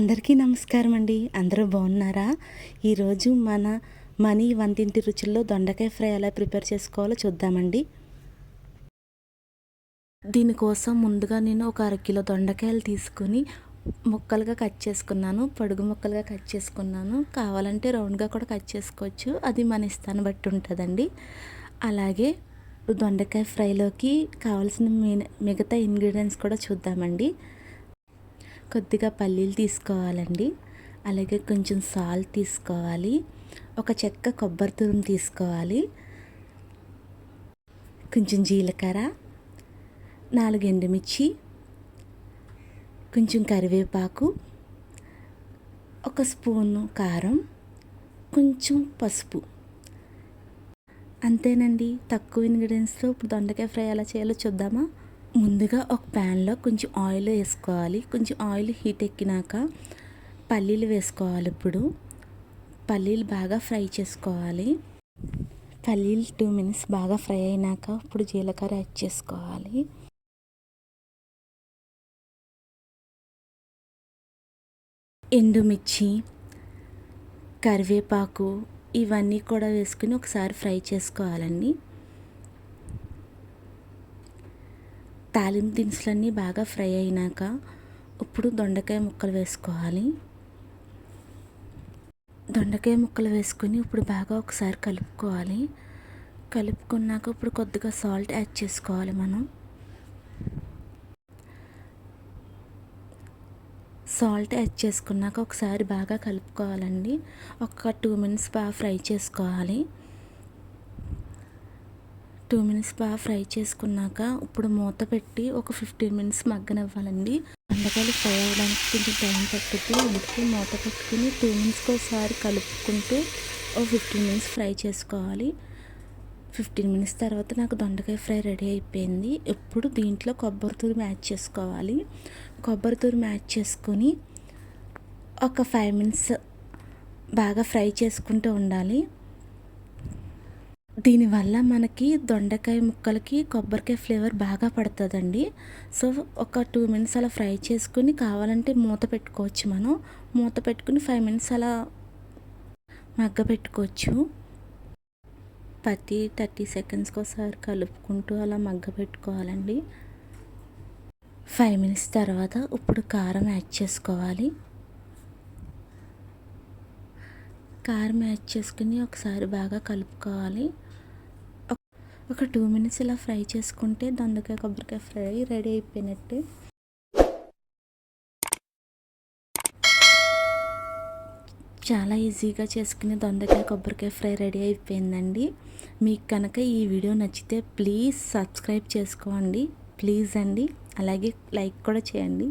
అందరికీ నమస్కారం అండి. అందరూ బాగున్నారా? ఈరోజు మన మనీ వంటింటి రుచుల్లో దొండకాయ ఫ్రై ఎలా ప్రిపేర్ చేసుకోవాలో చూద్దామండి. దీనికోసం ముందుగా నేను ఒక అరకిలో దొండకాయలు తీసుకుని ముక్కలుగా కట్ చేసుకున్నాను. పొడుగు ముక్కలుగా కట్ చేసుకున్నాను. కావాలంటే రౌండ్గా కూడా కట్ చేసుకోవచ్చు. అది మన ఇష్టాన్ని బట్టి ఉంటుందండి. అలాగే దొండకాయ ఫ్రైలోకి కావాల్సిన మిగతా ఇంగ్రీడియంట్స్ కూడా చూద్దామండి. కొద్దిగా పల్లీలు తీసుకోవాలండి. అలాగే కొంచెం సాల్ట్ తీసుకోవాలి. ఒక చెక్క కొబ్బరి తురుము తీసుకోవాలి. కొంచెం జీలకర్ర నాలుగు ఎండుమిర్చి కొంచెం కరివేపాకు ఒక స్పూను కారం కొంచెం పసుపు. అంతేనండి. తక్కువ ఇంగ్రీడియంట్స్తో ఇప్పుడు దొండకాయ ఫ్రై ఎలా చేయాలో చూద్దామా? ముందుగా ఒక ప్యాన్లో కొంచెం ఆయిల్ వేసుకోవాలి. కొంచెం ఆయిల్ హీట్ ఎక్కినాక పల్లీలు వేసుకోవాలి ఇప్పుడు. పల్లీలు బాగా ఫ్రై చేసుకోవాలి. పల్లీలు టూ మినిట్స్ బాగా ఫ్రై అయినాక ఇప్పుడు జీలకర్ర యాడ్ చేసుకోవాలి. ఎండుమిర్చి కరివేపాకు ఇవన్నీ కూడా వేసుకుని ఒకసారి ఫ్రై చేసుకోవాలండి. తాలింపు దినుసులన్నీ బాగా ఫ్రై అయినాక ఇప్పుడు దొండకాయ ముక్కలు వేసుకోవాలి. దొండకాయ ముక్కలు వేసుకొని ఇప్పుడు బాగా ఒకసారి కలుపుకోవాలి. కలుపుకున్నాక ఇప్పుడు కొద్దిగా సాల్ట్ యాడ్ చేసుకోవాలి మనం. సాల్ట్ యాడ్ చేసుకున్నాక ఒకసారి బాగా కలుపుకోవాలండి. ఒక టూ మినిట్స్ బాగా ఫ్రై చేసుకోవాలి. టూ మినిట్స్ బాగా ఫ్రై చేసుకున్నాక ఇప్పుడు మూత పెట్టి ఒక ఫిఫ్టీన్ మినిట్స్ మగ్గనివ్వాలండి. బెండకాయలు ఫ్రై అవ్వడానికి కొంచెం టైం పట్టుద్ది. అందుకే మూత పెట్టుకుని టూ మినిట్స్కి ఒకసారి కలుపుకుంటూ ఒక ఫిఫ్టీన్ మినిట్స్ ఫ్రై చేసుకోవాలి. ఫిఫ్టీన్ మినిట్స్ తర్వాత నాకు దొండకాయ ఫ్రై రెడీ అయిపోయింది. ఇప్పుడు దీంట్లో కొబ్బరి మ్యాచ్ చేసుకోవాలి. కొబ్బరి మ్యాచ్ చేసుకొని ఒక ఫైవ్ మినిట్స్ బాగా ఫ్రై చేసుకుంటూ ఉండాలి. దీనివల్ల మనకి దొండకాయ ముక్కలకి కొబ్బరికాయ ఫ్లేవర్ బాగా పడుతుందండి. సో ఒక టూ మినిట్స్ అలా ఫ్రై చేసుకుని కావాలంటే మూత పెట్టుకోవచ్చు మనం. మూత పెట్టుకుని ఫైవ్ మినిట్స్ అలా మగ్గ పెట్టుకోవచ్చు ప్రతి థర్టీ సెకండ్స్కి ఒకసారి కలుపుకుంటూ అలా మగ్గ పెట్టుకోవాలండి ఫైవ్ మినిట్స్ తర్వాత ఇప్పుడు కారం యాడ్ చేసుకోవాలి. కారం యాడ్ చేసుకుని ఒకసారి బాగా కలుపుకోవాలి. ఒక టూ మినిట్స్ ఇలా ఫ్రై చేసుకుంటే దొండకాయ కొబ్బరికాయ ఫ్రై రెడీ అయిపోయినట్టు. చాలా ఈజీగా చేసుకునే దొండకాయ కొబ్బరికాయ ఫ్రై రెడీ అయిపోయిందండి. మీకు కనుక ఈ వీడియో నచ్చితే ప్లీజ్ సబ్స్క్రైబ్ చేసుకోండి. ప్లీజ్ అండి. అలాగే లైక్ కూడా చేయండి.